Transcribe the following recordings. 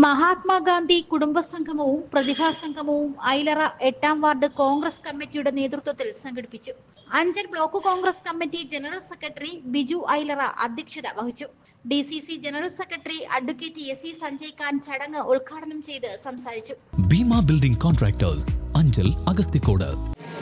മഹാത്മാഗാന്ധി കുടുംബ സംഗമവും പ്രതിഭാ സംഗമവും ഐലറ എട്ടാം വാർഡ് കോൺഗ്രസ് കമ്മിറ്റിയുടെ നേതൃത്വത്തിൽ സംഘടിപ്പിച്ചു. Anchal block Congress committee general secretary Biju Ailara അധ്യക്ഷത വഹിച്ചു. D C C general secretary advocate S C Sanjay Khan ചടങ്ങ് ഉദ്ഘാടനം ചെയ്ത് സംസാരിച്ചു. ഭീമ ബിൽഡിംഗ് കോൺട്രാക്ടേഴ്സ് അഞ്ചൽ അഗസ്തിക്കോട്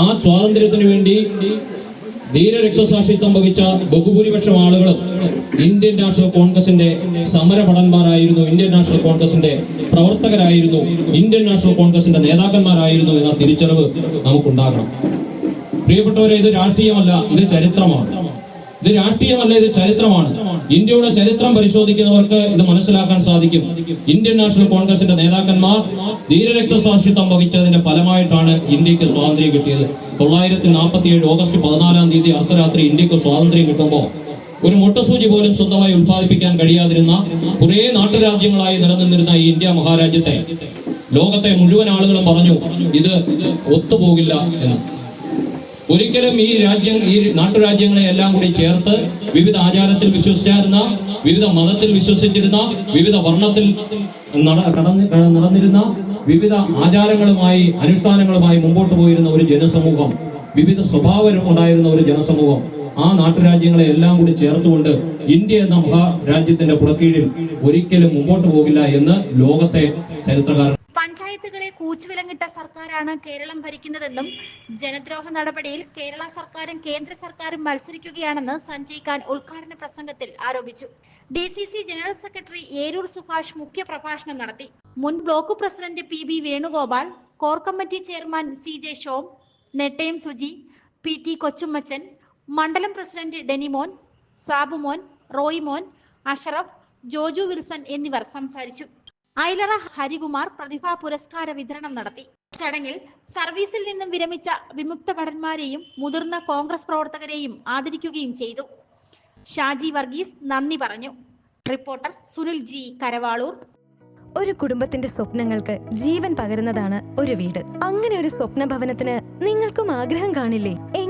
ആ സ്വാതന്ത്ര്യത്തിന് വേണ്ടി ധീര രക്തസാക്ഷിത്വം വഹിച്ച ബഹുഭൂരിപക്ഷം ആളുകളും ഇന്ത്യൻ നാഷണൽ കോൺഗ്രസിന്റെ സമരഭടന്മാരായിരുന്നു ഇന്ത്യൻ നാഷണൽ കോൺഗ്രസിന്റെ പ്രവർത്തകരായിരുന്നു ഇന്ത്യൻ നാഷണൽ കോൺഗ്രസിന്റെ നേതാക്കന്മാരായിരുന്നു എന്ന തിരിച്ചറിവ് നമുക്കുണ്ടാകണം. പ്രിയപ്പെട്ടവരെ ഇത് രാഷ്ട്രീയമല്ല ഇത് ചരിത്രമാണ്. ഇത് രാഷ്ട്രീയമല്ല ഇത് ചരിത്രമാണ്. ഇന്ത്യയുടെ ചരിത്രം പരിശോധിക്കുന്നവർക്ക് ഇത് മനസ്സിലാക്കാൻ സാധിക്കും. ഇന്ത്യൻ നാഷണൽ കോൺഗ്രസിന്റെ നേതാക്കന്മാർ ധീരരക്തസാക്ഷിത്വം വഹിച്ചതിന്റെ ഫലമായിട്ടാണ് ഇന്ത്യയ്ക്ക് സ്വാതന്ത്ര്യം കിട്ടിയത്. തൊള്ളായിരത്തി നാൽപ്പത്തി ഏഴ് ഓഗസ്റ്റ് പതിനാലാം തീയതി അർദ്ധരാത്രി ഇന്ത്യയ്ക്ക് സ്വാതന്ത്ര്യം കിട്ടുമ്പോൾ ഒരു മുട്ടസൂചി പോലും സ്വന്തമായി ഉത്പാദിപ്പിക്കാൻ കഴിയാതിരുന്ന കുറേ നാട്ടുരാജ്യങ്ങളായി നിലനിന്നിരുന്ന ഈ ഇന്ത്യ മഹാരാജ്യത്തെ ലോകത്തെ മുഴുവൻ ആളുകളും പറഞ്ഞു ഇത് ഒത്തുപോകില്ല എന്ന്. ഒരിക്കലും ഈ രാജ്യം ഈ നാട്ടുരാജ്യങ്ങളെ എല്ലാം കൂടി ചേർത്ത് വിവിധ ആചാരത്തിൽ വിശ്വസിച്ചിരുന്ന വിവിധ മതത്തിൽ വിശ്വസിച്ചിരുന്ന വിവിധ വർണത്തിൽ നടന്നിരുന്ന വിവിധ ആചാരങ്ങളുമായി അനുഷ്ഠാനങ്ങളുമായി മുമ്പോട്ട് പോയിരുന്ന ഒരു ജനസമൂഹം വിവിധ സ്വഭാവം ഉണ്ടായിരുന്ന ഒരു ജനസമൂഹം ആ നാട്ടുരാജ്യങ്ങളെ എല്ലാം കൂടി ചേർത്തുകൊണ്ട് ഇന്ത്യ എന്ന മഹാരാജ്യത്തിന്റെ പുറക്കീഴിൽ ഒരിക്കലും മുമ്പോട്ട് പോകില്ല എന്ന് ലോകത്തെ ചരിത്രകാരൻ പഞ്ചായത്തുകളെ കൂച്ചുവിലങ്ങിട്ട സർക്കാരാണ് കേരളം ഭരിക്കുന്നതെന്നും ജനദ്രോഹ നടപടിയിൽ കേരള സർക്കാരും കേന്ദ്ര സർക്കാരും മത്സരിക്കുകയാണെന്ന് സഞ്ജയ് ഖാൻ ഉദ്ഘാടന പ്രസംഗത്തിൽ ആരോപിച്ചു. D C C general secretary Eroor Subhash മുഖ്യപ്രഭാഷണം നടത്തി. മുൻ block president P B Venugopal core committee chairman C J Shom Nettayam Suji P T Kochummachan മണ്ഡലം പ്രസിഡന്റ് ഡെനിമോൻ സാബുമോൻ റോയിമോൻ അഷറഫ് ജോജു വിൽസൺ എന്നിവർ സംസാരിച്ചു. ഐലറ ഹരികുമാർ പ്രതിഭാ പുരസ്കാര വിതരണം നടത്തി. ചടങ്ങിൽ സർവീസിൽ നിന്നും വിരമിച്ച വിമുക്ത ഭടന്മാരെയും മുതിർന്ന കോൺഗ്രസ് പ്രവർത്തകരെയും ആദരിക്കുകയും ചെയ്തു. ഷാജി വർഗീസ് നന്ദി പറഞ്ഞു. Reporter Sunil G Karavaloor. ഒരു കുടുംബത്തിന്റെ സ്വപ്നങ്ങൾക്ക് ജീവൻ പകരുന്നതാണ് ഒരു വീട്. അങ്ങനെ ഒരു സ്വപ്ന ഭവനത്തിന് നിങ്ങൾക്കും ആഗ്രഹം കാണില്ലേ?